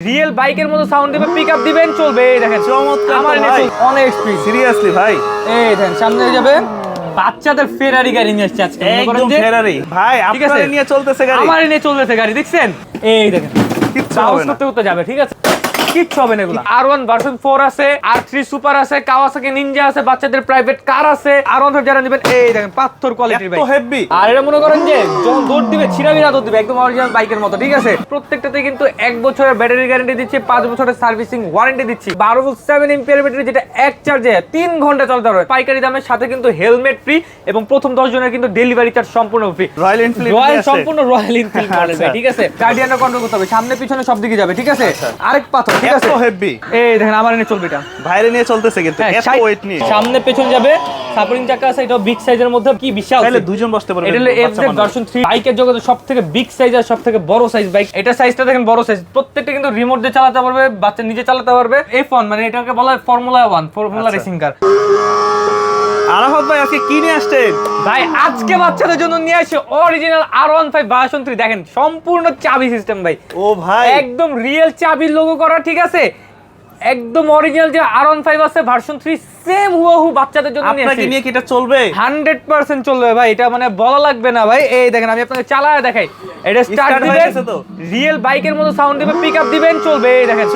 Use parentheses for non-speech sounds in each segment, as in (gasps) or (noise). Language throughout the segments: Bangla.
রিয়েল বাইকের মতো সাউন্ড দিবে পিক আপ দিবেন চলবে এই দেখেন। চমৎকার আমার। অনেক স্পিড সিরিয়াসলি ভাই। এই দেখেন সামনে যাবে বাচ্চাদের ফেরারি গাড়ি নিয়ে আসছে আজকে একদম ফেরারি ভাই আপনারে নিয়ে চলতেছে গাড়ি। আমার নিয়ে চলতেছে গাড়ি দেখছেন? এই দেখেন। কিচ্ছু হবে না। করতে করতে যাবে ঠিক আছে? কিচ্ছু হবে না এগুলো। আর ওয়ান ভার্সন ফোর আছে আর থ্রি সুপার আছে কাওয়াসাকি নিনজা আছে বাচ্চাদের প্রাইভেট কার আছে। আর ওয়ান যারা নেবেন এই দেখেন পাথর কোয়ালিটির বাইক হেভি আর এটা মনে করেন যে যখন দৌড় দিবে ছিড়াবিরা দৌড় দিবে একদম অরিজিনাল বাইকের মতো ঠিক আছে? প্রত্যেকটাতে কিন্তু এক বছরের ব্যাটারি গ্যারান্টি দিচ্ছি পাঁচ বছরের সার্ভিসিং ওয়ারেন্টি দিচ্ছি। বারো ফুল সেভেন ব্যাটারি যেটা এক চার্জে তিন ঘণ্টা চলতে পারবে। পাইকারি দামের সাথে কিন্তু হেলমেট ফ্রি এবং প্রথম দশ জনের কিন্তু ডেলিভারি চার্জ সম্পূর্ণ ফ্রি রয়্যাল এনফিল্ড রয়্যাল সম্পূর্ণ রয়্যাল এনফিল্ড আচ্ছা। ঠিক আছে? কন্ট্রোল করতে হবে সামনে পিছনে সব দিকে যাবে ঠিক আছে? আরেক পাথর। এত হেভি এই দেখেন আমার এনে চলবে এটা। ভাইরে নিয়ে চলতেছে কিন্তু হ্যাঁ, এত ওয়েট নিয়ে। সামনে পেছন যাবে সাপোর্টিং চাকা আছে এটা বিগ সাইজের মধ্যে কি বিশাল তাহলে দুজন বসতে পারবে এটা হলো এফজেড ভার্সন 3 বাইকের জগতে সবথেকে বিগ সাইজ আর সবথেকে বড় সাইজ বাইক এটা সাইজটা দেখেন বড় সাইজ প্রত্যেকটা কিন্তু রিমোট দিয়ে চালাতে পারবে বাচ্চা নিজে চালাতে পারবে। মানে এটাকে বলা হয় formula 1 formula. Racing car Arafat ভাই আজকে কি নিয়ে আসছেন? ভাই আজকে বাচ্চাদের জন্য নিয়ে আসে অরিজিনাল R15 ভার্সন 3 দেখেন সম্পূর্ণ চাবি সিস্টেম ভাই। ও ভাই। একদম রিয়েল চাবির লোগো করা ঠিক আছে? একদম অরিজিনাল যে R15 আছে ভার্সন 3 সেম হুবহু বাচ্চাদের জন্য আপনাকে নিয়ে কি এটা চলবে? হান্ড্রেড পার্সেন্ট চলবে ভাই এটা মানে বলা লাগবে না ভাই। এই দেখেন আমি আপনাকে চালায় দেখাই। এটা স্টার্ট দিবেন রিয়েল বাইকের মতো সাউন্ড দিবে পিক আপ দিবেন চলবে। এই দেখেন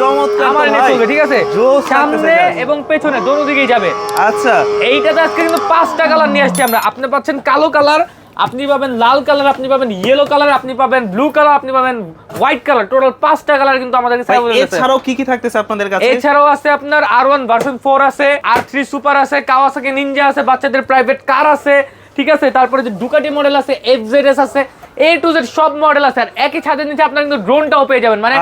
আমার ভাই। চলবে ঠিক আছে? সামনে এবং পেছনে দোনো দিকেই যাবে। আচ্ছা। এইটাতে আজকে কিন্তু পাঁচটা কালার নিয়ে আসছি আমরা। আপনি পাচ্ছেন কালো কালার আপনি পাবেন লাল কালার আপনি পাবেন ইয়েলো কালার আপনি পাবেন ব্লু কালার আপনি পাবেন হোয়াইট কালার টোটাল পাঁচটা কালার কিন্তু আমাদের কাছে আছে। এছাড়াও কি কি থাকতেছে আপনাদের কাছে এছাড়াও আছে আপনার আর ওয়ান ভার্সন ফোর আছে আর থ্রি সুপার আছে কাওয়াসাকি নিনজা আছে বাচ্চাদের প্রাইভেট কার আছে ঠিক আছে? তারপরে যে ডুকাটি মডেল আছে এফ জেড এস আছে এ টু জেড সব মডেল আছে। আর একই ছাদের নিচে আপনার কিন্তু ড্রোনটাও পেয়ে যাবেন। মানে।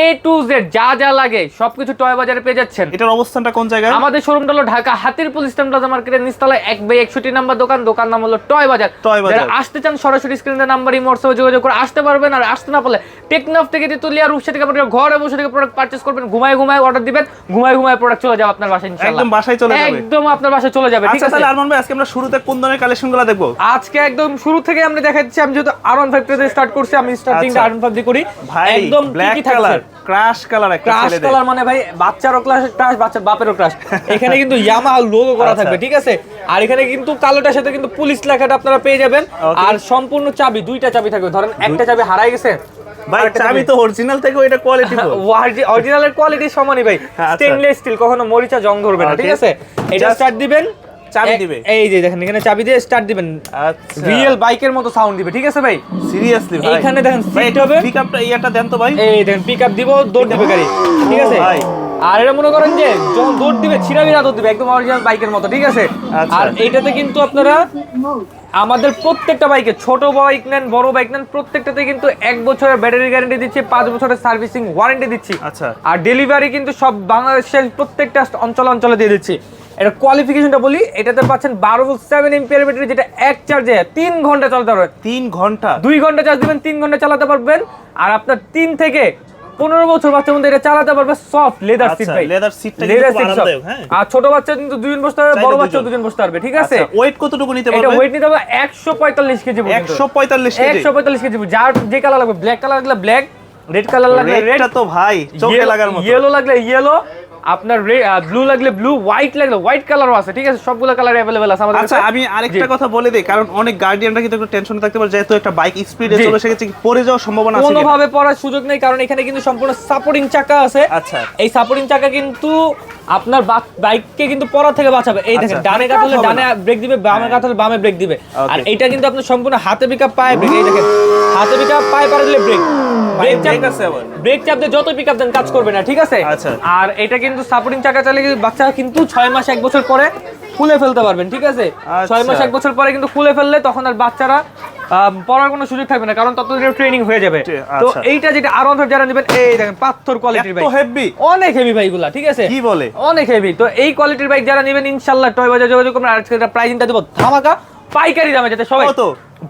এ টু জেড যা যা লাগে সবকিছু টয় বাজারে পেয়ে যাচ্ছেন। এটার অবস্থানটা কোন জায়গায়? আমাদের শোরুমটা হলো ঢাকা হাতির পুল ইস্টার্ন প্লাজা মার্কেটের নিচতলায় এক বাই একষট্টি নাম্বার দোকান। দোকান নাম হলো টয় বাজার টয় বাজার। যারা আসতে চান সরাসরি স্ক্রিনের নাম্বার এই হোয়াটসঅ্যাপে যোগাযোগ করে আসতে পারবেন। আর আসতে না পারলে টেকনাফ থেকে তেতুলিয়া রূপসা থেকে আপনারা ঘরে বসে থেকে প্রোডাক্ট পারচেস করবেন ঘুমায় ঘুমায় অর্ডার দিবেন ঘুমায় ঘুমায় প্রোডাক্ট চলে যাবে আপনার বাসায় ইনশাআল্লাহ। একদম বাসায় চলে যাবে। একদম আপনার বাসায় চলে যাবে ঠিক আচ্ছা আছে? তাহলে আরমান ভাই আজকে আমরা শুরুতে কোন ধরনের কালেকশনগুলো দেখব। আজকে একদম শুরু থেকে আমরা দেখাচ্ছি আমি যেহেতু আর ওয়ান ফাইভ থেকে স্টার্ট করছি আমি স্টার্টিং আচ্ছা। আর ওয়ান ফাইভ দিয়ে করি। ভাই একদম ব্ল্যাক কালার ক্রাশ কালার একটা ক্রাশ কালার মানে ভাই বাচ্চারও ক্রাশ ক্রাশ বাচ্চার বাপেরও ক্রাশ (laughs) এখানে কিন্তু ইয়ামাহা লোগো করা আচ্ছা। থাকবে ঠিক আছে? আর এখানে কিন্তু কালোটার সাথে কিন্তু পুলিশ লেখাটা আপনারা পেয়ে যাবেন। আর সম্পূর্ণ চাবি দুইটা চাবি থাকবে। ধরেন একটা চাবি হারাই গেছে ভাই চাবি তো অরিজিনাল থেকে এটা কোয়ালিটি অরিজিনালের কোয়ালিটি সমানই ভাই। আচ্ছা। স্টেনলেস স্টিল কখনো মরিচা জং ধরবে না ঠিক আছে? এটা স্টার্ট দিবেন। চাবি দিবে। এই যে দেখেন এখানে চাবি দিয়ে স্টার্ট দিবেন আচ্ছা রিয়েল বাইকের মতো সাউন্ড দিবে ঠিক আছে ভাই সিরিয়াসলি ভাই এইখানে দেখেন seat হবে। পিকআপটা ইয়াটা দেন তো ভাই এই দেখেন পিক আপ দিব দৌড় দিবে গাড়ি ঠিক আছে ভাই। আর এটা মনে করেন যে যখন দৌড় দিবে ছিড়াবিরা দৌড় দিবে একদম অরিজিনাল বাইকের মতো ঠিক আছে আচ্ছা। আর এইটাতে কিন্তু আপনারা আমাদের প্রত্যেকটা বাইকে ছোট বাইক নেন বড় বাইক নেন প্রত্যেকটাতে কিন্তু এক বছরের ব্যাটারি গ্যারান্টি দিচ্ছি পাঁচ বছরের সার্ভিসিং ওয়ারেন্টি দিচ্ছি আচ্ছা। আর ডেলিভারি কিন্তু সব বাংলাদেশের প্রত্যেকটা অঞ্চল অঞ্চলে দিয়ে দিচ্ছি এটা কোয়ালিফিকেশনটা বলি এটাতে পাচ্ছেন বারো সেভেন এমপিয়ার ব্যাটারি যেটা এক চার্জে তিন ঘণ্টা চলতে পারবে তিন ঘণ্টা? দুই ঘণ্টা চার্জ দিবেন তিন ঘণ্টা চালাতে পারবেন। আর আপনার তিন থেকে পনেরো বছর বাচ্চার মধ্যে এটা চালাতে পারবে সফট লেদার সিট ভাই। লেদার সিট আরামদায়ক, হ্যাঁ। আর ছোট বাচ্চা কিন্তু দুজন বসতে পারবে বড় বাচ্চা দুজন। বসতে পারবে ঠিক আছে? আচ্ছা ওয়েট কতটুকু নিতে পারবে? এটা ওয়েট নিতে হবে একশো পঁয়তাল্লিশ কেজি একশো পঁয়তাল্লিশ কেজি? একশো পঁয়তাল্লিশ কেজি যার যে কালার লাগবে ব্ল্যাক কালার লাগলে ব্ল্যাক রেড কালার লাগলে রেড তো ভাই চোখে লাগার মতো। ইয়েলো লাগলে ইয়েলো আপনার ব্লু লাগলে ব্লু হোয়াইট লাগলে হোয়াইট কালারও আছে ঠিক আছে? সবগুলো কালার অ্যাভেলেবেল আছে আমাদের আচ্ছা আমি আরেকটা কথা বলে দিই কারণ অনেক গার্ডিয়ানরা কিন্তু একটু টেনশন থাকতে পারে যেহেতু একটা বাইক স্পিডে। চলে এসেছে পড়ে যাওয়ার সম্ভাবনা আছে কিনা? কোনোভাবে পড়ার সুযোগ নেই কারণ এখানে কিন্তু সম্পূর্ণ সাপোর্টিং চাকা আছে। আচ্ছা। এই সাপোর্টিং চাকা কিন্তু আপনার বাইককে কিন্তু পড়া থেকে বাঁচাবে। এই দেখেন আচ্ছা, ডানে কাত হলে ডানে ব্রেক দিবে বামে কাত হলে বামে ব্রেক দিবে। আর এইটা কিন্তু আপনার সম্পূর্ণ হাতে পিকআপ পায়ে ব্রেক এই দেখেন হাতে পিকআপ পায়ে পারে দিলে ব্রেক ব্রেক চাপ আছে। ব্রেক চাপ দিয়ে যত পিকআপ দেন কাজ করবে না ঠিক আছে? আচ্ছা। আর এটা কিন্তু সাপোর্টিং চাকা চালিয়ে কিন্তু বাচ্চা কিন্তু ছয় মাস এক বছর পরে খুলে ফেলতে পারবেন ঠিক আছে? ছয় মাস আচ্ছা। এক বছর পরে কিন্তু খুলে ফেললে তখন আর বাচ্চারা পড়ার কোনো সুযোগ থাকবে না কারণ ততদিন ট্রেনিং হয়ে যাবে। তো আচ্ছা। এইটা যেটা আর যারা নেবেন এই দেখেন পাথর কোয়ালিটির বাইক হেভি অনেক হেভি বাইকগুলা ঠিক আছে? কি বলে? অনেক হেভি তো এই কোয়ালিটির বাইক যারা নেবেন ইনশাল্লাহ টয় বাজার যোগাযোগ করবেন। আর আজকে প্রাইসিংটা দেবো ধামাকা পাইকারি দামে যাতে সবাই?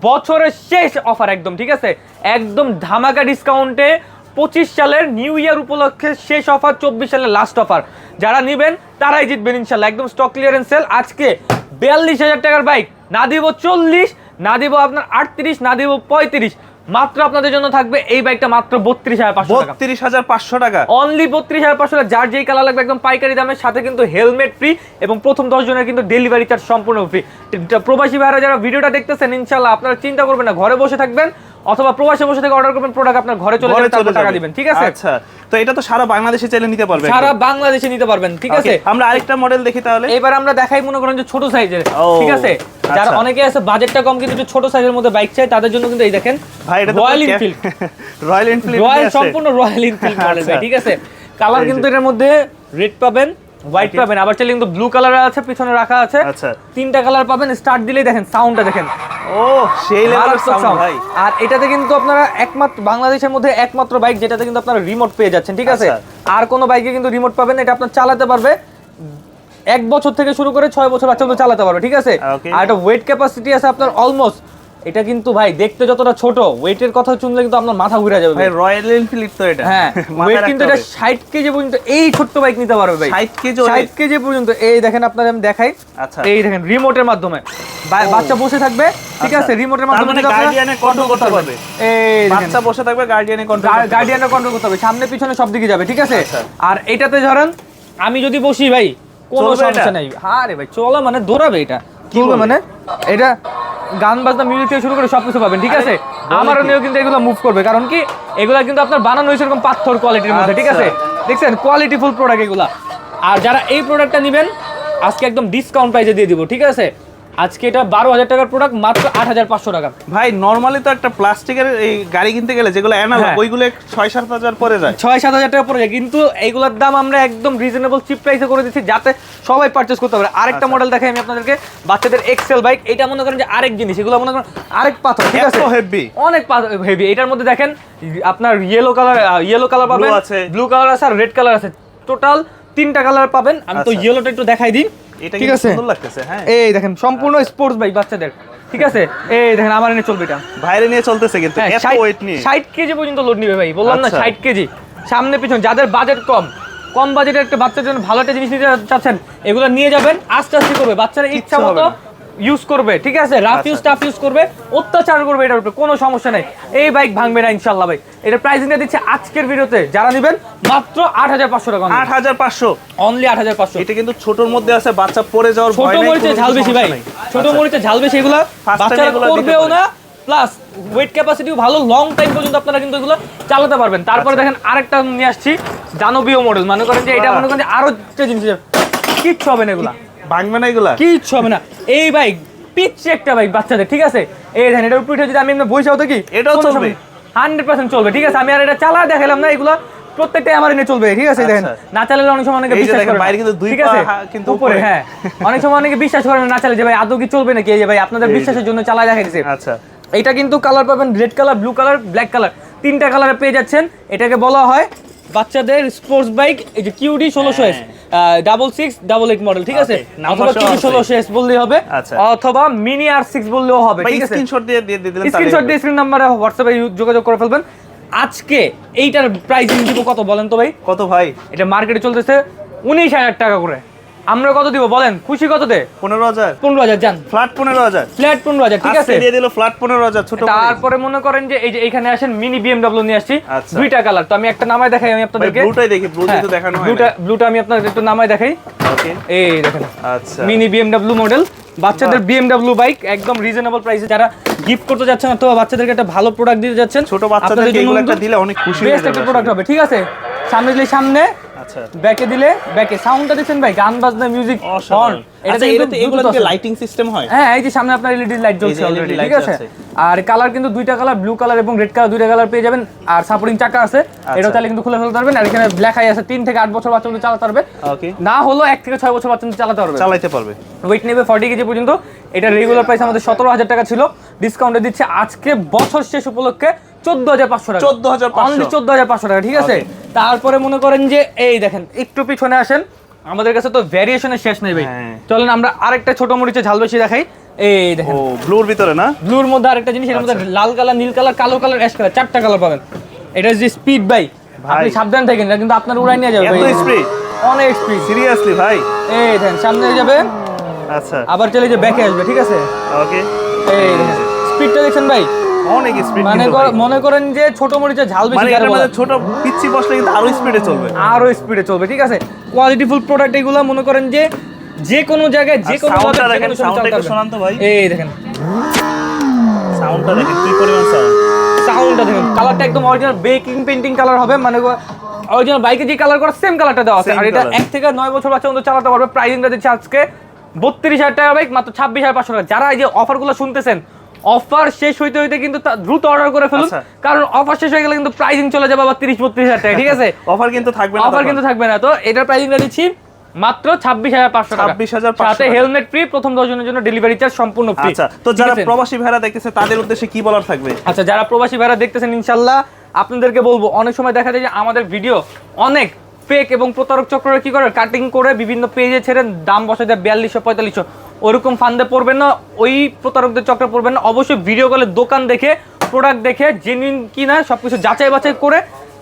বছরের শেষ অফার একদম ঠিক আছে? একদম ধামাকা ডিসকাউন্টে পঁচিশ সালের নিউ ইয়ার উপলক্ষে শেষ অফার চব্বিশ সালের লাস্ট অফার যারা নেবেন তারাই জিতবেন ইনশাল্লাহ। একদম স্টক ক্লিয়ারেন্স সেল আজকে বিয়াল্লিশ হাজার টাকার বাইক না দিব চল্লিশ না দিব আপনার আটত্রিশ না দিব পঁয়ত্রিশ। মাত্র আপনাদের জন্য থাকবে এই বাইকটা মাত্র বত্রিশ হাজার পাঁচশো টাকা। বত্রিশ হাজার পাঁচশো টাকা। অনলি বত্রিশ হাজার পাঁচশো টাকা। যার যেই কালার লাগবে একদম পাইকারি দামের সাথে কিন্তু হেলমেট ফ্রি এবং প্রথম দশ জনের কিন্তু ডেলিভারি চার্জ সম্পূর্ণ ফ্রি প্রবাসী ভাইরা যারা ভিডিওটা দেখতেছেন ইনশাল্লাহ আপনারা চিন্তা করবেন না। ঘরে বসে থাকবেন। অথবা প্রবাসে বসে থেকে অর্ডার করবেন প্রোডাক্ট আপনার ঘরে চলে যাবে তারপর টাকা। দিবেন ঠিক আছে? আচ্ছা তো এটা তো সারা বাংলাদেশে চাইলে নিতে পারবে সারা বাংলাদেশে নিতে পারবেন ঠিক আছে? আমরা আরেকটা মডেল দেখি তাহলে। এবার আমরা দেখাই মনে করেন যে ছোট সাইজের ঠিক আছে? যারা আচ্ছা। অনেকে আছে বাজেটটা কম কিন্তু একটু ছোট সাইজের মধ্যে বাইক চাই তাদের জন্য কিন্তু এই দেখেন ভাই এটা তো Royal Enfield Royal Enfield Royal সম্পূর্ণ রয়্যাল এনফিল্ড মডেল আচ্ছা। ঠিক আছে? কালার কিন্তু এটার মধ্যে রেড পাবেন হোয়াইট পাবেন আবার চাইলে কিন্তু ব্লু কালার আছে পিছনে রাখা আছে। আচ্ছা। তিনটা কালার পাবেন স্টার্ট দিলেই দেখেন সাউন্ডটা দেখেন। ও সেই লেভেলের সাউন্ড ভাই। আর এটাতে কিন্তু আপনারা একমাত্র বাংলাদেশের মধ্যে একমাত্র বাইক যেটাতে কিন্তু আপনারা রিমোট পেয়ে যাচ্ছেন ঠিক আছে? আচ্ছা। আর কোনো বাইকে কিন্তু রিমোট পাবেন না, এটা আপনার চালাতে পারবে। এক বছর থেকে শুরু করে ছয় বছর বাচ্চা চালাতে পারবে ঠিক আছে? আর এটা ওয়েট ক্যাপাসিটি আছে আপনার অলমোস্ট এটা কিন্তু ভাই দেখতে যতটা ছোট ওয়েটের কথা শুনলে কিন্তু আপনার মাথা ঘুরে যাবে ভাই। রয়্যাল এনফিল্ড তো এটা। হ্যাঁ ওয়েট কিন্তু এটা হবে। ষাট কেজি পর্যন্ত এই ছোট্ট বাইক নিতে পারবে ভাই। 60 কেজি ষাট weight? কেজি পর্যন্ত এই দেখেন আপনাদের আমি দেখাই। আচ্ছা। এই দেখেন রিমোটের মাধ্যমে। বাচ্চা বসে থাকবে ঠিক আচ্ছা। আছে? রিমোটের মাধ্যমে মানে আপনারা গার্ডিয়ানে কন্ট্রোল করতে পারবে। এই বাচ্চা বসে থাকবে গার্ডিয়ানে কন্ট্রোল গার্ডিয়ানরা কন্ট্রোল করতে হবে। সামনে পিছনে সব দিকে যাবে ঠিক আছে? আচ্ছা। আর এটাতে ধরেন আমি যদি বসি ভাই কোনো সমস্যা? নেই। হ্যাঁ রে ভাই চলো মানে দৌড়াবে এটা। কি মানে? এটা গান বাজনা মিউজিক থেকে শুরু করে সব কিছু পাবেন ঠিক আছে? আমার আমারও নিয়েও কিন্তু এগুলো মুভ করবে কারণ কি? এগুলো কিন্তু আপনার বানানো হয়েছে এরকম পাথর কোয়ালিটির মধ্যে ঠিক আছে? আচ্ছা। দেখছেন? কোয়ালিটি ফুল প্রোডাক্ট এগুলা। আর যারা এই প্রোডাক্টটা নেবেন আজকে একদম ডিসকাউন্ট প্রাইসে দিয়ে দিব ঠিক আছে? আজকে এটা বারো হাজার টাকার প্রোডাক্ট মাত্র আট হাজার পাঁচশো টাকা। ভাই নর্মালি তো একটা প্লাস্টিকের এই গাড়ি কিনতে গেলে যেগুলো অ্যানালগ। ওইগুলো ছয় সাত হাজার পরে যায়। ছয় সাত হাজার টাকা পরে যায়। কিন্তু এইগুলোর দাম আমরা একদম রিজনেবল চিপ প্রাইসে করে দিচ্ছি যাতে সবাই পারচেস করতে পারে। আরেকটা আচ্ছা। মডেল দেখাই আমি আপনাদেরকে। বাচ্চাদের এক্সেল বাইক এটা মনে করেন যে আরেক জিনিস। এগুলো মনে করেন আরেক পাথর ঠিক আছে? হেভি অনেক পাথর হেভি এটার মধ্যে দেখেন আপনার ইয়েলো কালার ইয়েলো কালার পাবেন। ব্লু কালার আছে আর রেড কালার আছে। টোটাল তিনটা কালার পাবেন। আমি তো আচ্ছা। ইয়েলোটা একটু দেখাই দিই। এটা ঠিক আছে? সুন্দর লাগতেছে হ্যাঁ। এই দেখেন সম্পূর্ণ স্পোর্টস বাইক বাচ্চাদের। ঠিক আছে? এই দেখেন আমার এনে চলবে এটা। বাইরে নিয়ে চলতেছে কিন্তু হ্যাঁ, এত ষাট- ওয়েট নিয়ে। ষাট কেজি পর্যন্ত লোড নিবে ভাই বললাম না আচ্ছা। ষাট কেজি। সামনে পিছন যাদের বাজেট কম কম বাজেটের একটা বাচ্চার জন্য ভালো একটা জিনিস নিতে চাচ্ছেন এগুলো নিয়ে যাবেন আস্তে আস্তে করবে। বাচ্চারা ইচ্ছা মতো। ইউজ করবে ঠিক আছে? রাফ আচ্ছা। ইউজ টাফ ইউজ করবে অত্যাচার করবে এটার উপরে কোনো সমস্যা নাই। এই বাইক ভাঙবে না ইনশাল্লাহ ভাই। এটা প্রাইসিংটা দিচ্ছে আজকের ভিডিওতে। যারা নেবেন মাত্র আট হাজার পাঁচশো টাকা আট হাজার পাঁচশো। অনলি আট হাজার পাঁচশো। এটা কিন্তু ছোটর মধ্যে আছে বাচ্চা পড়ে যাওয়ার ছোট মরিচে ঝাল বেশি ভাই। ছোট আচ্ছা। মরিচে ঝাল বেশি এগুলো বাচ্চারা করবেও না। প্লাস ওয়েট ক্যাপাসিটিও ভালো লং টাইম পর্যন্ত আপনারা কিন্তু এগুলো চালাতে পারবেন। তারপরে আচ্ছা। দেখেন আরেকটা নিয়ে আসছি দানবীয় মডেল মনে করেন যে এটা মনে করেন যে আরও জিনিস কিচ্ছু হবে না এগুলা। ভাঙবে না এগুলা? কিচ্ছু হবে না। এই বাইক পিচ্ছি একটা বাইক বাচ্চাদের ঠিক আছে? এই এটার উপরে যদি আমি এমনি থাকি এটাও চলবে? হান্ড্রেড পার্সেন্ট চলবে ঠিক আছে? আমি আর এটা চালা দেখালাম না এগুলো প্রত্যেকটাই আমার এনে চলবে ঠিক আছে? দেখেন আচ্ছা। না চালালে অনেক সময় অনেকে বিশ্বাস করে। বাইরে কিন্তু দুই ঠিক আছে? কিন্তু উপরে। হ্যাঁ। অনেক সময় অনেকে বিশ্বাস করে না চালে যে ভাই আদৌ কি চলবে নাকি? এই যে ভাই আপনাদের বিশ্বাসের জন্য চালা দেখা দিচ্ছে আচ্ছা। এটা কিন্তু কালার পাবেন red colour blue colour black colour. তিনটা কালারে পেয়ে যাচ্ছেন এটাকে বলা হয় বাচ্চাদের স্পোর্টস বাইক এই যে কিউডি ষোলোশো S. Double six double eight model ঠিক আছে? অথবা ষোলো শেষ বললেই হবে আচ্ছা। অথবা মিনি আর সিক্স বললেও হবে ভাই ঠিক আছে? স্ক্রিনশট দিয়ে দিয়ে দিয়ে দিলেন স্ক্রিনশট দিয়ে স্ক্রিন নাম্বারে হোয়াটসঅ্যাপে যোগাযোগ করে ফেলবেন। আজকে এইটার প্রাইসিং দিব কত বলেন তো ভাই? কত ভাই? এটা মার্কেটে চলতেছে উনিশ হাজার টাকা করে। আমরা কত দিব বলেন? খুশি কত দে? পনেরো হাজার। পনেরো হাজার যান। ফ্ল্যাট পনেরো হাজার। ফ্ল্যাট পনেরো হাজার ঠিক আছে? দিয়ে দিল ফ্ল্যাট পনেরো হাজার ছোট তারপরে মনে করেন যে এই যে এখানে আসেন মিনি বিএমডব্লিউ নিয়ে আসছি আচ্ছা। দুইটা কালার তো আমি একটা নামায় দেখাই আমি আপনাদেরকে। ব্লুটাই দেখি হ্যাঁ, তো দেখানো হয় ব্লুটা ব্লুটা আমি আপনাদের একটু নামায় দেখাই। ওকে এই দেখেন আচ্ছা। মিনি বিএমডব্লিউ মডেল বাচ্চাদের বিএমডব্লিউ বাইক একদম রিজনেবল প্রাইসে যারা গিফট করতে যাচ্ছেন অথবা বাচ্চাদেরকে একটা ভালো প্রোডাক্ট দিতে যাচ্ছেন ছোট বাচ্চাদেরকে এগুলো একটা দিলে অনেক খুশি হয়ে যাবে একটা প্রোডাক্ট হবে ঠিক আছে? সামনে দিলে সামনে আচ্ছা ব্যাকে দিলে ব্যাকে সাউন্ডটা দিচ্ছেন ভাই গান বাজনা মিউজিক অসাধারণ। আচ্ছা এটাতে এগুলো কি লাইটিং সিস্টেম হয়? হ্যাঁ এই যে সামনে আপনার এলইডি লাইট জ্বলছে অলরেডি ঠিক আছে। আর কালার কিন্তু দুইটা কালার ব্লু কালার এবং রেড কালার দুইটা কালার পেয়ে যাবেন। আর সাপোর্টিং চাকা আছে এটা তাহলে কিন্তু খুলে ফেলতে পারবেন। আর এখানে ব্ল্যাক আই আছে তিন থেকে আট বছর বাচ্চা পর্যন্ত চালাতে পারবে না হলো এক থেকে ছয় বছর বাচ্চা পর্যন্ত চালাতে পারবে চালাইতে পারবে। ওয়েট নেবে ফর্টি কেজি পর্যন্ত। এটা রেগুলার প্রাইস আমাদের সতেরো হাজার টাকা ছিল। ডিসকাউন্টে দিচ্ছে আজকে বছর শেষ উপলক্ষে চোদ্দ হাজার পাঁচশো টাকা। 14,500 অনলি চোদ্দ হাজার পাঁচশো টাকা ঠিক আছে? তারপরে মনে করেন যে এই দেখেন একটু পিছনে আসেন। আমাদের কাছে তো ভ্যারিয়েশনের শেষ নেই ভাই। হ্যাঁ। চলেন আমরা আরেকটা ছোট মরিচে ঝাল বেশি দেখাই। এই ও ব্লুর ভিতরে না? ব্লুর মধ্যে আরেকটা জিনিস এর মধ্যে আচ্ছা। লাল কালার নীল কালার কালো কালার অ্যাশ কালার চারটা কালার পাবেন। এটা যে স্পিড বাইক আপনি সাবধান থাকেন এটা কিন্তু আপনার উড়াই নিয়ে যাবে এত স্পিড অনেক স্পিড সিরিয়াসলি ভাই? এই দেখেন সামনে যাবে আচ্ছা। আবার চলে যে ব্যাকে আসবে ঠিক আছে? ওকে এই দেখেন স্পিডটা দেখছেন ভাই? অনেক স্পিড মানে মনে করেন যে ছোট মরিচের ঝাল বেশি মানে। মধ্যে ছোট পিচ্ছি বসলে কিন্তু আরও স্পিডে চলবে। আরও স্পিডে চলবে ঠিক আছে? কোয়ালিটিফুল প্রোডাক্ট এগুলো মনে করেন যে যে কোনো জায়গায় যে কোনো যে দেখেন, একটু শোনান তো ভাই। এই দেখেন। সাউন্ডটা দেখেন কি পরিমাণ সাউন্ড সাউন্ডটা দেখেন কালারটা একদম অরিজিনাল বেকিং পেন্টিং কালার হবে মানে অরিজিনাল বাইকে যে কালার করা সেম কালারটা দেওয়া আছে। আর এটা এক থেকে নয় বছর বাচ্চা পর্যন্ত চালাতে পারবে প্রাইসিংটা দিচ্ছে আজকে বত্রিশ হাজার টাকা বাইক মাত্র ছাব্বিশ হাজার পাঁচশো টাকা। যারা এই যে অফারগুলো শুনতেছেন অফার শেষ হইতে হইতে কিন্তু দ্রুত অর্ডার করে ফেলুন। আচ্ছা। কারণ অফার শেষ হয়ে গেলে কিন্তু প্রাইসিং চলে যাবে আবার তিরিশ বত্রিশ হাজার টাকা ঠিক আছে? (laughs) অফার কিন্তু থাকবে না অফার কিন্তু থাকবে না। তো এটার প্রাইসিংটা দিচ্ছি মাত্র ছাব্বিশ হাজার পাঁচশো টাকা। 26,500 সাথে হেলমেট ফ্রি প্রথম দশ জনের জন্য ডেলিভারি চার্জ সম্পূর্ণ ফ্রি আচ্ছা তো যারা প্রবাসী ভাইরা দেখতেছে তাদের উদ্দেশ্যে কি বলার থাকবে? আচ্ছা যারা প্রবাসী ভাইরা দেখতেছেন ইনশাল্লাহ আপনাদেরকে বলব অনেক সময় দেখা যায় যে আমাদের ভিডিও অনেক ফেক এবং প্রতারক চক্ররা কি করে? কাটিং করে বিভিন্ন পেজে ছেড়ে দাম বসে দেয় বিয়াল্লিশশো পঁয়তাল্লিশশো। ওরকম ফান্দে পড়বেন না, ওই প্রতারকদের চক্রে পড়বেন না। অবশ্যই ভিডিও কলে দোকান দেখে প্রোডাক্ট দেখে জেনুইন কিনা, সবকিছু যাচাই বাছাই করে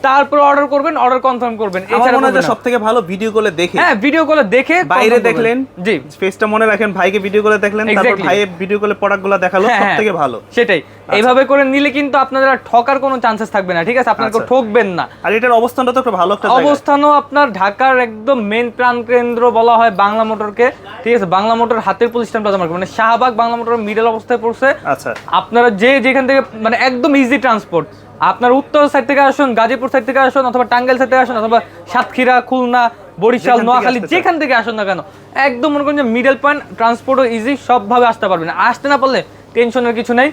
তারপর অর্ডার করবেন অর্ডার কনফার্ম করবেন। এছাড়া মনে হয় করবেন না। সব থেকে ভালো ভিডিও কলে দেখে। হ্যাঁ ভিডিও কলে দেখে বাইরে দেখলেন জি। ফেসটা মনে রাখেন ভাইকে ভিডিও করে দেখলেন তারপর. ভাইয়ে ভিডিও কলে প্রোডাক্টগুলো দেখাল হ্যাঁ, সব হ্যাঁ, থেকে ভালো। সেটাই। এইভাবে করে নিলে কিন্তু আপনাদের ঠকার কোনো চান্সেস থাকবে না ঠিক আছে? আপনাকে আচ্ছা। ঠকবেন না। আর এটার অবস্থানটা তো একটা ভালো একটা অবস্থানও আপনার ঢাকার একদম মেন প্রাণ কেন্দ্র বলা হয় বাংলা মোটরকে ঠিক আছে? বাংলা মোটর হাতের পুলিশ স্ট্যান্ড প্লাজা মার্কেট মানে শাহবাগ বাংলা মোটর মিডল অবস্থায় পড়ছে। আচ্ছা। আপনারা যে যেখান থেকে মানে একদম ইজি ট্রান্সপোর্ট আপনার উত্তর সাইড থেকে আসুন গাজীপুর সাইড থেকে আসুন অথবা টাঙ্গাইল সাইড থেকে আসুন অথবা সাতক্ষীরা খুলনা বরিশাল নোয়াখালী যেখান থেকে আসুন না কেন একদম মনে করেন যে মিডল পয়েন্ট ট্রান্সপোর্টও ইজি সবভাবে আসতে পারবেন। আসতে না পারলে টেনশনের কিছু নেই।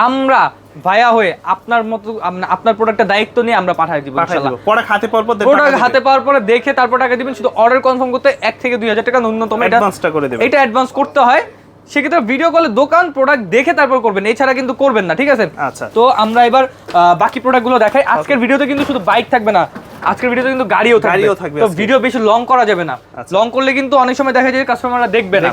আমরা ভায়া হয়ে আপনার মতো আম- আপনার প্রোডাক্টের দায়িত্ব নিয়ে আমরা পাঠিয়ে দিব পাঠাই দিব। পরে খাতে পর পর প্রোডাক্ট হাতে পাওয়ার পরে দেখে তারপর টাকা দিবেন শুধু অর্ডার কনফার্ম করতে এক থেকে দুই হাজার টাকা ন্যূনতম। এটা অ্যাডভান্সটা করে দেবেন। এটা অ্যাডভান্স করতে হয়। সেক্ষেত্রে ভিডিও কলে দোকান প্রোডাক্ট দেখে তারপর করবেন এছাড়া কিন্তু করবেন না ঠিক আছে? আচ্ছা। তো আমরা এবার বাকি প্রোডাক্টগুলো দেখাই। আজকের ভিডিওতে কিন্তু শুধু বাইক থাকবে না আজকের ভিডিওতে কিন্তু গাড়িও গাড়িও থাকবে তো ভিডিও বেশি লং করা যাবে না। আচ্ছা। লং করলে কিন্তু অনেক সময় দেখা যায় কাস্টমাররা দেখবে না।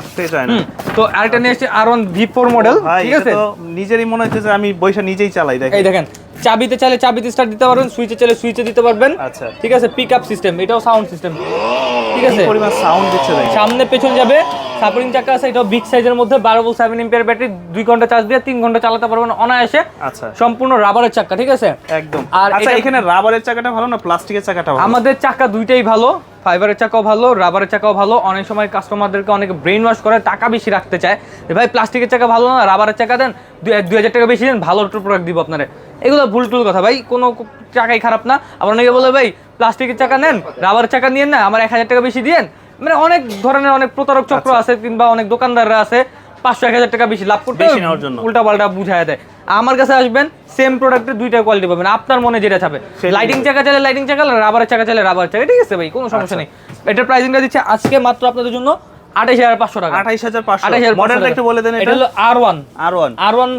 তো আরেকটা নিয়ে এসেছি R one V four model ঠিক আছে? তো নিজেরই মনে হচ্ছে যে আমি বইসা নিজেই চালাই দেখেন। এই দেখেন চাবিতে চাইলে চাবিতে স্টার্ট দিতে পারবেন সুইচে চাইলে সুইচে দিতে পারবেন। আচ্ছা। ঠিক আছে পিক আপ সিস্টেম এটাও সাউন্ড সিস্টেম ঠিক আছে? পরিমাণ সাউন্ড দিচ্ছে সামনে পেছন যাবে সাপোর্টিং চাকা আছে এটাও বিগ সাইজের মধ্যে বারো বল সেভেন এম্পিয়ার ব্যাটারি দুই ঘণ্টা চার্জ দিয়ে তিন ঘণ্টা চালাতে পারবেন অনায়াসে। আচ্ছা। সম্পূর্ণ রাবারের চাকা ঠিক আছে? একদম। আর আচ্ছা এখানে রাবারের চাকাটা ভালো না প্লাস্টিকের চাকাটা ভালো? আমাদের চাকা দুইটাই ভালো ফাইবারের চাকাও ভালো রাবারের চাকাও ভালো। অনেক সময় কাস্টমারদেরকে অনেকে ব্রেন ওয়াশ করে টাকা বেশি রাখতে চায়। ভাই প্লাস্টিকের চাকা ভালো না রাবারের চাকা দেন দুই হাজার টাকা বেশি দেন ভালো একটু প্রোডাক্ট দিব আপনারা। এগুলো ভুল টুল কথা ভাই কোনো চাকাই খারাপ না। আবার অনেকে বলে ভাই প্লাস্টিকের চাকা নেন রাবারের চাকা নিয়েন না আমার এক হাজার টাকা বেশি দিয়েন মানে অনেক ধরনের অনেক প্রতারক চক্র আছে কিংবা অনেক দোকানদাররা আছে পাঁচশো এক হাজার টাকা বেশি লাভ করতে বেশি নেওয়ার জন্য। উল্টা পাল্টা বুঝায় দেয়। আমার কাছে আসবেন সেম প্রোডাক্টের দুইটা কোয়ালিটি পাবেন। আপনার মনে যেটা চাবে। লাইটিং চাকা চাইলে লাইটিং চাকা রাবারের চাকা চাইলে রাবার চাকা। ঠিক আছে ভাই কোনো সমস্যা নেই। এটার প্রাইসিংটা দিচ্ছে আজকে মাত্র আপনাদের জন্য। টাকা। মডেলটা একটু বলে দেন এটা? হলো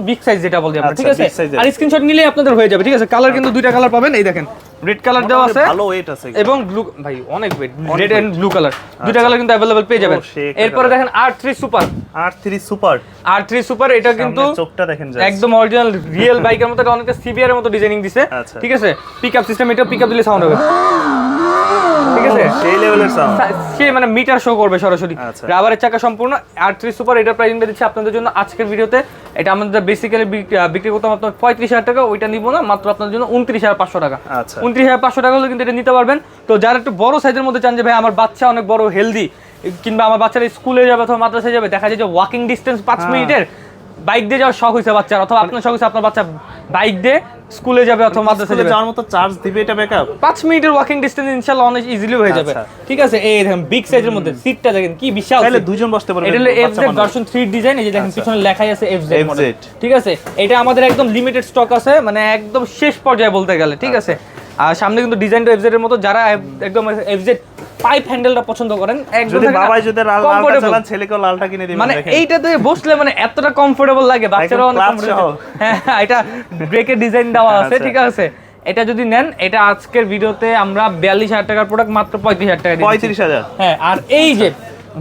বিগ সাইজ যেটা আমরা ঠিক আচ্ছা, আছে। আর স্ক্রিনশট নিলেই আপনাদের হয়ে যাবে ঠিক আছে? কালার কিন্তু দুইটা কালার পাবেন এই দেখেন। রেড কালার দেওয়া আছে ভালো ওয়েট আছে এবং ব্লু ভাই অনেক weight red and blue colour দুইটা কালার কিন্তু অ্যাভেলেবল পেয়ে যাবেন। এরপরে দেখেন সুপার সুপার সুপার এটা কিন্তু চোখটা দেখেন একদম অরিজিনাল রিয়েল বাইকের মতো এটা অনেকটা সিবিআর এর মতো ডিজাইনিং দিছে। আচ্ছা। ঠিক আছে? পিক আপ সিস্টেম এটা পিক আপ দিলে সাউন্ড হবে। (gasps) ঠিক আছে সেই লেভেলের সাউন্ড সে মানে মিটার শো করবে সরাসরি। আচ্ছা। রাবারের চাকা সম্পূর্ণ আর থ্রি সুপার এটার প্রাইসিংটা দিচ্ছে আপনাদের জন্য আজকের ভিডিওতে। এটা আমাদের বেসিক্যালি বিক্রি করতাম আপনার পঁয়ত্রিশ হাজার টাকা ওইটা নিব না মাত্র আপনাদের জন্য উনত্রিশ হাজার পাঁচশো টাকা। আচ্ছা। উনত্রিশ হাজার পাঁচশো টাকা হলে কিন্তু এটা নিতে পারবেন। তো যারা একটু বড় সাইজের মধ্যে চান যে ভাই আমার বাচ্চা অনেক বড় হেলদি কিংবা আমার বাচ্চারা স্কুলে যাবে অথবা মাদ্রাসায় যাবে দেখা যায় যে ওয়াকিং ডিস্টেন্স পাঁচ হ্যাঁ। মিনিটের বাইক দিয়ে যাওয়ার শখ হয়েছে বাচ্চার অথবা আপনার শখ হয়েছে আপনার বাচ্চা বাইক দিয়ে স্কুলে যাবে অথবা মাদ্রাসায় স্কুলে যাবে। যাওয়ার মতো চার্জ দিবে এটা ব্যাকআপ পাঁচ মিনিটের ওয়াকিং ডিস্টেন্স ইনশাল্লাহ অনেক ইজিলি হয়ে যাবে। আচ্ছা। ঠিক আছে এই দেখেন বিগ সাইজের মধ্যে সিটটা দেখেন কি বিশাল তাহলে। দুজন বসতে পারবে এটা হলো এফজেড ভার্সন 3 ডিজাইন এই যে দেখেন আচ্ছা। পিছনে লেখাই আছে এফজেড মডেল ঠিক আছে এটা আমাদের একদম লিমিটেড স্টক আছে মানে একদম শেষ পর্যায়ে বলতে গেলে ঠিক আছে। আর সামনে কিন্তু ডিজাইনটা এফজেড এর মতো যারা একদম এফজেড পাইপ হ্যান্ডেলটা পছন্দ করেন যদি বাবাই যদি লাল লালটা। চালান ছেলেকেও লালটা কিনে দিবেন মানে। এইটাতে বসলে মানে এতটা কমফোর্টেবল লাগে বাচ্চারা অনেক হ্যাঁ হ্যাঁ, এটা ব্রেকের ডিজাইন দেওয়া আছে আচ্ছা। ঠিক আছে। এটা যদি নেন এটা আজকের ভিডিওতে আমরা বিয়াল্লিশ হাজার টাকার প্রোডাক্ট মাত্র পঁয়ত্রিশ হাজার টাকা পঁয়ত্রিশ হাজার। হ্যাঁ আর এই যে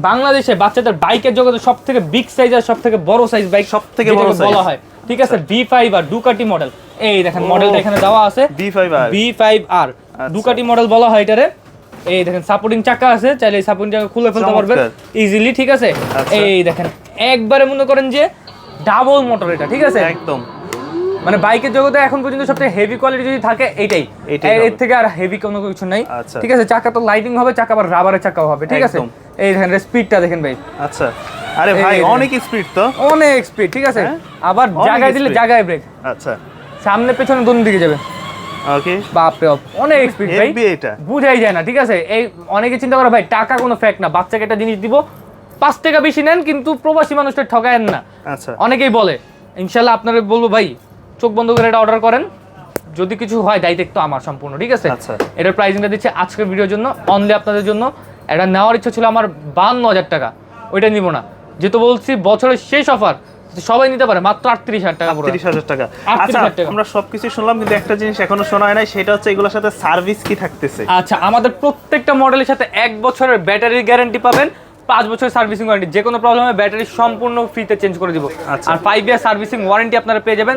বাংলাদেশে বাচ্চাদের বাইকের জগতে সব থেকে বিগ সাইজ আর সব থেকে বড় সাইজ বাইক সবথেকে বড় যেটাকে বলা হয় ঠিক আছে? B five R Ducati model এই দেখেন মডেলটা এখানে দেওয়া আছে। B five R B five R Ducati model বলা হয় এটারে। এই দেখেন সাপোর্টিং চাকা আছে চাইলে সাপোর্টিং চাকা খুলে ফেলতে পারবেন ইজিলি ঠিক আছে? আচ্ছা। এই দেখেন একবারে মনে করেন যে ডাবল মোটর এটা ঠিক আছে? একদম। মানে বাইকের জগতে এখন পর্যন্ত সবথেকে হেভি কোয়ালিটি যদি থাকে এটাই এর থেকে আর হেভি কোনো কিছু নাই আচ্ছা। ঠিক আছে? চাকা তো লাইটিং হবে চাকা আবার রাবারের চাকাও হবে ঠিক আছে? এই দেখেন স্পিডটা দেখেন ভাই। আচ্ছা। আরে ভাই অনেক স্পিড তো। অনেক স্পিড ঠিক আছে? হ্যাঁ? আবার জায়গায় দিলে। জায়গায় ব্রেক আচ্ছা। সামনে পেছনে দুন দিকে যাবে। ওকে বাপরে বাপ অনেক স্পিড ভাই। এটা বুঝাই যায় না ঠিক আছে? এই অনেকে চিন্তা করে ভাই টাকা কোনো ফ্যাক্ট না বাচ্চাকে একটা জিনিস দিব পাঁচ টাকা বেশি নেন কিন্তু প্রবাসী মানুষটা ঠকায়েন না। আচ্ছা। অনেকেই বলে ইনশাল্লাহ আপনারা বলব ভাই চোখ বন্ধ করে এটা অর্ডার করেন। যদি কিছু হয় দায়িত্ব আমার সম্পূর্ণ ঠিক আছে? আচ্ছা। এটার প্রাইসিংটা দিচ্ছে আজকের ভিডিওর জন্য অনলি আপনাদের জন্য। এটা নেওয়ার ইচ্ছা ছিল আমার বান্ন হাজার টাকা ওইটা নিব না। যেহেতু বলছি বছরের শেষ অফার সবাই নিতে পারে মাত্র আটত্রিশ হাজার টাকা পড়ে তিরিশ হাজার টাকা। আচ্ছা। আমরা সবকিছু শুনলাম কিন্তু একটা জিনিস এখনও শোনা হয় নাই সেটা হচ্ছে এগুলোর সাথে সার্ভিস কি থাকতেছে? আচ্ছা আমাদের প্রত্যেকটা মডেলের সাথে এক বছরের ব্যাটারি গ্যারান্টি পাবেন পাঁচ বছরের সার্ভিসিং ওয়ারেন্টি যে কোনো প্রবলেমে ব্যাটারি সম্পূর্ণ ফ্রিতে চেঞ্জ করে দিব। আচ্ছা। আর ফাইভ ইয়ার সার্ভিসিং ওয়ারেন্টি আপনারা পেয়ে যাবেন।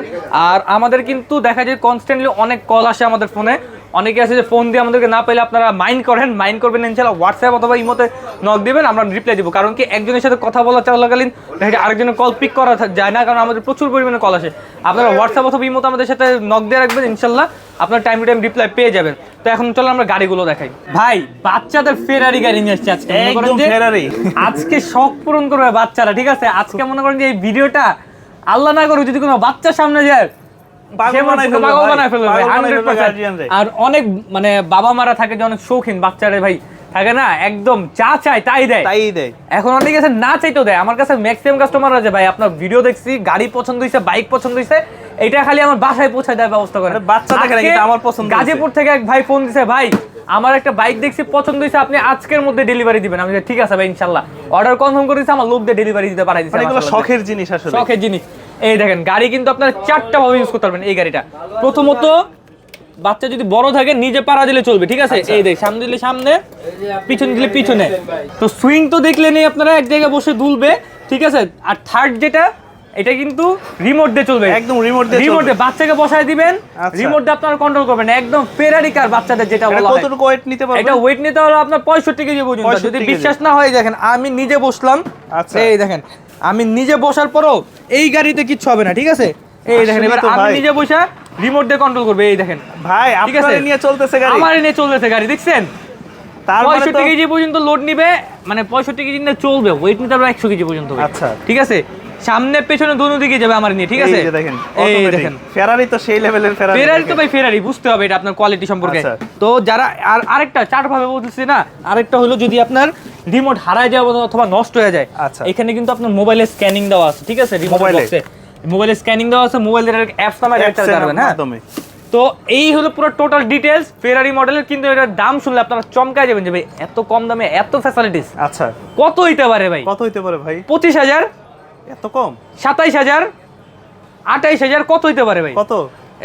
আর আমাদের কিন্তু দেখা যায় কনস্ট্যান্টলি অনেক কল আসে আমাদের ফোনে অনেকে আছে যে ফোন দিয়ে আমাদেরকে না পেলে আপনারা মাইন্ড করেন মাইন্ড করবেন ইনশাল্লাহ হোয়াটসঅ্যাপ অথবা ইমোতে নক দিবেন আমরা রিপ্লাই দিব। কারণ কি একজনের সাথে কথা বলা চলাকালীন দেখা আরেকজনের কল পিক করা যায় না কারণ আমাদের প্রচুর পরিমাণে কল আসে। আপনারা হোয়াটসঅ্যাপ অথবা ইমোতে আমাদের সাথে নক দিয়ে রাখবেন ইনশাল্লাহ আপনার টাইম টু টাইম রিপ্লাই পেয়ে যাবেন। তো এখন চলো আমরা গাড়িগুলো দেখাই। ভাই বাচ্চাদের ফেরারি গাড়ি নিয়ে আসছে আজকে একদম Ferrari। আজকে শখ পূরণ করবে বাচ্চারা ঠিক আছে? আজকে মনে করেন যে এই ভিডিওটা আল্লাহ না করুক যদি কোনো বাচ্চার সামনে যায় আর অনেক মানে বাবা মারা থাকে যে অনেক শৌখিন বাচ্চারে ভাই থাকে না? একদম যা চায় তাই দেয়। তাই দেয়। এখন অনেকে আছে না চাইতেও দেয়। আমার কাছে ম্যাক্সিমাম কাস্টমার আছে ভাই আপনার ভিডিও দেখছি গাড়ি পছন্দ হয়েছে বাইক পছন্দ হয়েছে এটা খালি আমার বাসায় পৌঁছায় দেওয়ার ব্যবস্থা করে। বাচ্চা দেখে না, আজকে কিন্তু আমার পছন্দ গাজীপুর থেকে এক ভাই ফোন দিছে ভাই আমার একটা বাইক দেখছি পছন্দ হয়েছে আপনি আজকের মধ্যে ডেলিভারি দিবেন। আমি ঠিক আছে ভাই ইনশাল্লাহ। অর্ডার কনফার্ম করে দিচ্ছে আমার লোক দিয়ে ডেলিভারি দিতে পারাই দিচ্ছে মানে এগুলো শখের জিনিস আসলে। শখের জিনিস। এই দেখেন গাড়ি কিন্তু আপনার চারটা ভাবে ইউজ করতে পারবেন এই গাড়িটা। প্রথমত বাচ্চা যদি বড় থাকে নিজে পাড়া দিলে চলবে ঠিক আছে? এই দেখ সামনে দিলে সামনে পিছনে দিলে পিছনে। তো সুইং তো দেখলে নেই আপনারা এক জায়গায় বসে দুলবে ঠিক আছে? আর থার্ড যেটা এটা কিন্তু রিমোট দিয়ে চলবে। একদম remote দিয়ে রিমোট দিয়ে বাচ্চাকে বসায় দিবেন আচ্ছা। রিমোট দিয়ে আপনারা কন্ট্রোল করবেন। একদম ফেরারি কার বাচ্চাদের যেটা বলা হয়। কতটুকু ওয়েট নিতে পারবে এটা ওয়েট নিতে হলো আপনার পঁয়ষট্টি কেজি পর্যন্ত। যদি বিশ্বাস না হয় দেখেন আমি নিজে বসলাম। আচ্ছা। এই দেখেন আমি নিজে বসার পরও এই গাড়িতে কিচ্ছু হবে না ঠিক আছে? এই দেখেন এবার আমি নিজে বসে রিমোট দিয়ে কন্ট্রোল করবে এই দেখেন। ভাই। আপনার নিয়ে চলতেছে গাড়ি। আমার নিয়ে চলতেছে গাড়ি দেখছেন? পঁয়ষট্টি কেজি পর্যন্ত লোড নিবে মানে পঁয়ষট্টি কেজি নিয়ে চলবে ওয়েট নিতে হবে একশো কেজি পর্যন্ত। আচ্ছা। ঠিক আছে? সামনে পেছনে দুনো দিকে যাবে আমার নিয়ে ঠিক আছে? এই যে দেখেন এই দেখেন। ফেরারি তো সেই লেভেলের ফেরারি ফেরারি তো ভাই ফেরারি বুঝতে হবে এটা আপনার কোয়ালিটি সম্পর্কে। আচ্ছা। তো যারা আর আরেকটা চার ভাবে বলতেছি না আরেকটা হলো যদি আপনার রিমোট হারায় যায় অথবা নষ্ট হয়ে যায় আচ্ছা। এখানে কিন্তু আপনার মোবাইলে স্ক্যানিং দেওয়া আছে ঠিক আছে? রিমোট মোবাইলে? বক্সে মোবাইলে স্ক্যানিং দেওয়া আছে মোবাইল দিয়ে অ্যাপস নামে এর করবেন হ্যাঁ। তো এই হলো পুরো টোটাল ডিটেলস ফেরারি মডেলের কিন্তু এটার দাম শুনলে আপনারা চমকায় যাবেন যে ভাই এত কম দামে এত ফ্যাসিলিটিস আচ্ছা। কত হইতে পারে ভাই? কত হইতে পারে ভাই? পঁচিশ হাজার এত কম? সাতাইশ হাজার আঠাইশ হাজার কত হইতে পারে ভাই? কত?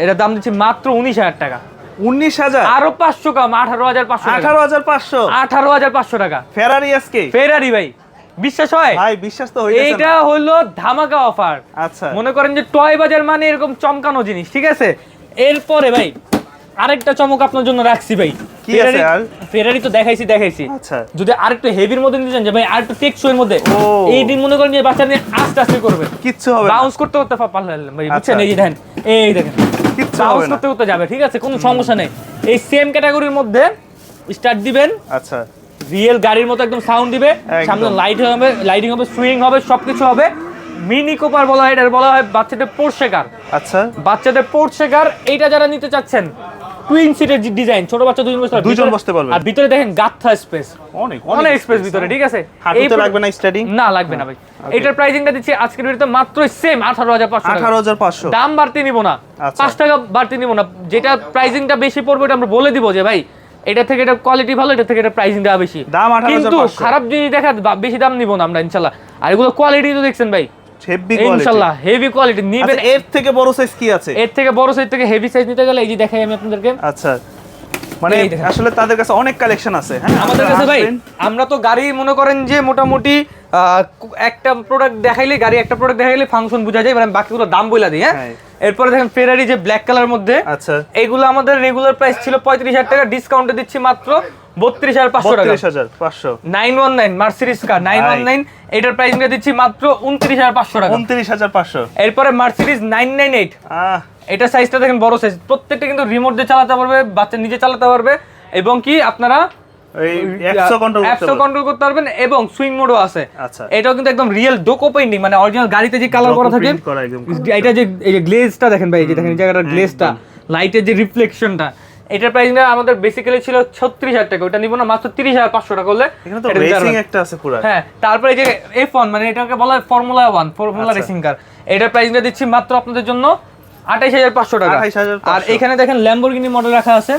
এটার দাম দিচ্ছি মাত্র উনিশ হাজার টাকা। উনিশ হাজার? আরও পাঁচশো কম আঠারো হাজার পাঁচশো আঠারো হাজার পাঁচশো? আঠারো হাজার পাঁচশো টাকা। ফেরারি আজকে ফেরারি ভাই বিশ্বাস হয়? ভাই বিশ্বাস তো এইটা হলো ধামাকা অফার আচ্ছা। মনে করেন যে টয় বাজার মানে এরকম চমকানো জিনিস ঠিক আছে? এরপরে ভাই আরেকটা চমক আপনার জন্য রাখছি ভাই। কি আছে আর? ফেরারি তো দেখাইছি দেখাইছি। আচ্ছা। যদি আরেকটু হেভির মধ্যে নিতে চান যে ভাই আরেকটু টেকসই এর মধ্যে ও। এই দিন মনে করেন যে বাচ্চা নিয়ে আস্তে আস্তে করবে। কিচ্ছু হবে বাউন্স করতে করতে পা- পারলেন ভাই বুঝছেন? আচ্ছা। এই দেখেন এই দেখেন। কিচ্ছু হবে না। করতে করতে যাবে ঠিক আছে? কোনো সমস্যা নেই। এই সেম ক্যাটাগরির মধ্যে স্টার্ট দিবেন। আচ্ছা। রিয়েল গাড়ির মতো একদম সাউন্ড দিবে। সামনে লাইট হবে লাইটিং হবে সুইং হবে সবকিছু হবে। মিনি কোপার বলা হয় এটা বলা হয় বাচ্চাদের পোর্শে কার আচ্ছা। বাচ্চাদের পোর্শে কার এইটা যারা নিতে চাচ্ছেন টুইন সিটের ডিজাইন ছোট বাচ্চা দুজন বসতে পারবে। দুইজন বসতে পারবে। আর ভিতরে দেখেন গাথা স্পেস অনেক অনেক স্পেস ভিতরে ঠিক আছে? হাঁটুতে লাগবে না স্টার্টিং না লাগবে না ভাই। এটার প্রাইসিংটা দিচ্ছি আজকের ভিডিওতে মাত্র সেম আঠারো হাজার পাঁচশো আঠারো হাজার পাঁচশো। দাম বাড়তি নিব না। আচ্ছা। পাঁচ টাকা বাড়তি নিব না। যেটা প্রাইসিংটা বেশি পড়বে এটা আমরা বলে দিব যে ভাই এটা থেকে এটা কোয়ালিটি ভালো এটা থেকে এটা প্রাইসিং দেওয়া বেশি। দাম 18,500 কিন্তু খারাপ জিনিস দেখা বেশি দাম নিব না আমরা ইনশাল্লাহ। আর এগুলো কোয়ালিটি তো দেখছেন ভাই। হেভি কোয়ালিটি ইনশাল্লাহ হেভি কোয়ালিটি নিবেন আচ্ছা এর থেকে বড় সাইজ কি আছে? এর থেকে বড় সাইজ থেকে হেভি সাইজ নিতে গেলে এই যে দেখাই আমি আপনাদেরকে। আচ্ছা মানে আসলে তাদের কাছে অনেক কালেকশন আছে হ্যাঁ? আমাদের কাছে ভাই আমরা তো গাড়ি মনে করেন যে মোটামুটি একটা প্রোডাক্ট দেখাইলে গাড়ি একটা প্রোডাক্ট দেখাইলে ফাংশন বোঝা যায় মানে বাকিগুলো দাম বলে দিই হ্যাঁ? হ্যাঁ। এরপরে দেখেন ফেরারি যে ব্ল্যাক কালার মধ্যে আচ্ছা। এইগুলো আমাদের রেগুলার প্রাইস ছিল পঁয়ত্রিশ হাজার টাকা ডিসকাউন্টে দিচ্ছি মাত্র বত্রিশ হাজার পাঁচশো টাকা। বত্রিশ হাজার পাঁচশো। Nine one nine Mercedes car nine one nine এটার প্রাইসিংটা দিচ্ছি মাত্র উনত্রিশ হাজার পাঁচশো টাকা। উনত্রিশ হাজার পাঁচশো। এরপরে মার্সিডিস নাইন নাইন এইট। এটা সাইজটা দেখেন বড় সাইজ প্রত্যেকটা কিন্তু রিমোট দিয়ে চালাতে পারবে বাচ্চা নিজে চালাতে পারবে এবং কি আপনারা কন্ট্রোল করতে কন্ট্রোল করতে পারবেন এবং সুইং মোডও আছে। আচ্ছা। এটাও কিন্তু একদম রিয়েল ডোকো পেইন্টিং মানে অরিজিনাল গাড়িতে যে কালার করা থাকে এটা যে এই যে গ্লেজটা দেখেন ভাই এই যে দেখেন এই জায়গাটার গ্লেজটা লাইটের যে রিফ্লেকশনটা এটার প্রাইস না আমাদের বেসিক্যালি ছিল ছত্রিশ হাজার টাকা। ওটা নিব না মাত্র তিরিশ হাজার পাঁচশো টাকা করলে এখানে তো রেসিং একটা আছে পুরো। হ্যাঁ তারপরে এই যে এফ ওয়ান মানে এটাকে বলা হয় formula one formula. Racing car এটার প্রাইসটা দিচ্ছি মাত্র আপনাদের জন্য আঠাইশ হাজার পাঁচশো টাকা। 28,500 আর এখানে দেখেন ল্যাম্বরগিনি মডেল রাখা আছে।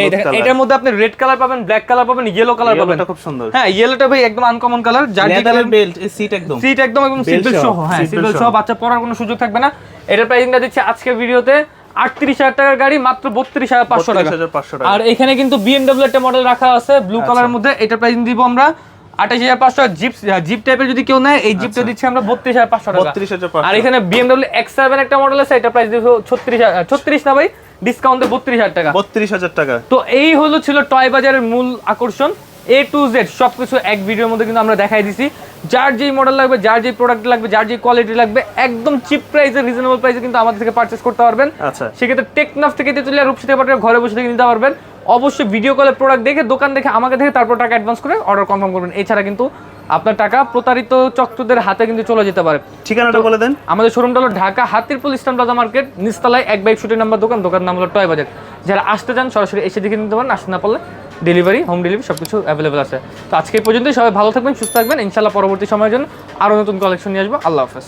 এই দেখেন এটার মধ্যে আপনি রেড কালার পাবেন ব্ল্যাক কালার পাবেন ইয়েলো কালার পাবেন। Yellowটা খুব সুন্দর। হ্যাঁ ইয়েলোটা ভাই একদম আনকমন কালার যার লেদারের বেল্ট সিট একদম। সিট একদম একদম সিট বেল্ট সহ, হ্যাঁ সিট বেল্ট সহ। বাচ্চা পড়ার কোনো সুযোগ থাকবে না। এটার প্রাইসিংটা দিচ্ছে আজকের ভিডিওতে আটত্রিশ হাজার টাকার গাড়ি মাত্র বত্রিশ হাজার পাঁচশো টাকা। 32,500 টাকা। আর এখানে কিন্তু বিএমডব্লিউ একটা মডেল রাখা আছে ব্লু কালার মধ্যে। এটার প্রাইসিং দিব আমরা আঠাশ হাজার পাঁচশো জিপ জিপ টাইপের যদি কেউ নেয় এই জিপটা দিচ্ছি আমরা বত্রিশ হাজার পাঁচশো টাকা। 32,500 আর এখানে বিএমডব্লিউ এক্স সেভেন একটা মডেল আছে এটা প্রাইস দিব ছত্রিশ ছত্রিশ না ভাই ডিসকাউন্টে বত্রিশ হাজার টাকা। বত্রিশ হাজার টাকা। তো এই হলো ছিল টয় বাজারের মূল আকর্ষণ এ টু জেড সবকিছু এক ভিডিওর মধ্যে কিন্তু আমরা দেখাই দিছি। যার যেই মডেল লাগবে যার যেই প্রোডাক্ট লাগবে যার যেই কোয়ালিটি লাগবে একদম চিপ প্রাইসে রিজনেবল প্রাইসে কিন্তু আমাদের থেকে পারচেস করতে পারবেন। আচ্ছা। সেক্ষেত্রে টেকনাফ থেকে তেতুলিয়া রূপসী থেকে পাঠিয়ে ঘরে বসে থেকে নিতে পারবেন। অবশ্যই ভিডিও কলে প্রোডাক্ট দেখে দোকান দেখে আমাকে দেখে তারপর টাকা অ্যাডভান্স করে অর্ডার কনফার্ম করবেন। এছাড়া কিন্তু আপনার টাকা প্রতারিত চক্রদের হাতে কিন্তু চলে যেতে পারে। ঠিকানাটা বলে দেন। আমাদের শোরুমটা হলো ঢাকা হাতিরপুল ইসলাম প্লাজা মার্কেট নিচতলায় এক বাইক শুটের নাম্বার দোকান দোকান নাম হলো টয় বাজার যারা আসতে চান সরাসরি এসে দেখে নিতে পারেন আসতে না পারলে ডেলিভারি হোম ডেলিভারি সব কিছু অ্যাভেলেবেল আছে। তো আজকে এই পর্যন্তই, সবাই ভালো থাকবেন, সুস্থ থাকবেন। ইনশাল্লাহ পরবর্তী সময়ের জন্য আরও নতুন কালেকশন নিয়ে আসব। আল্লাহ হাফেজ।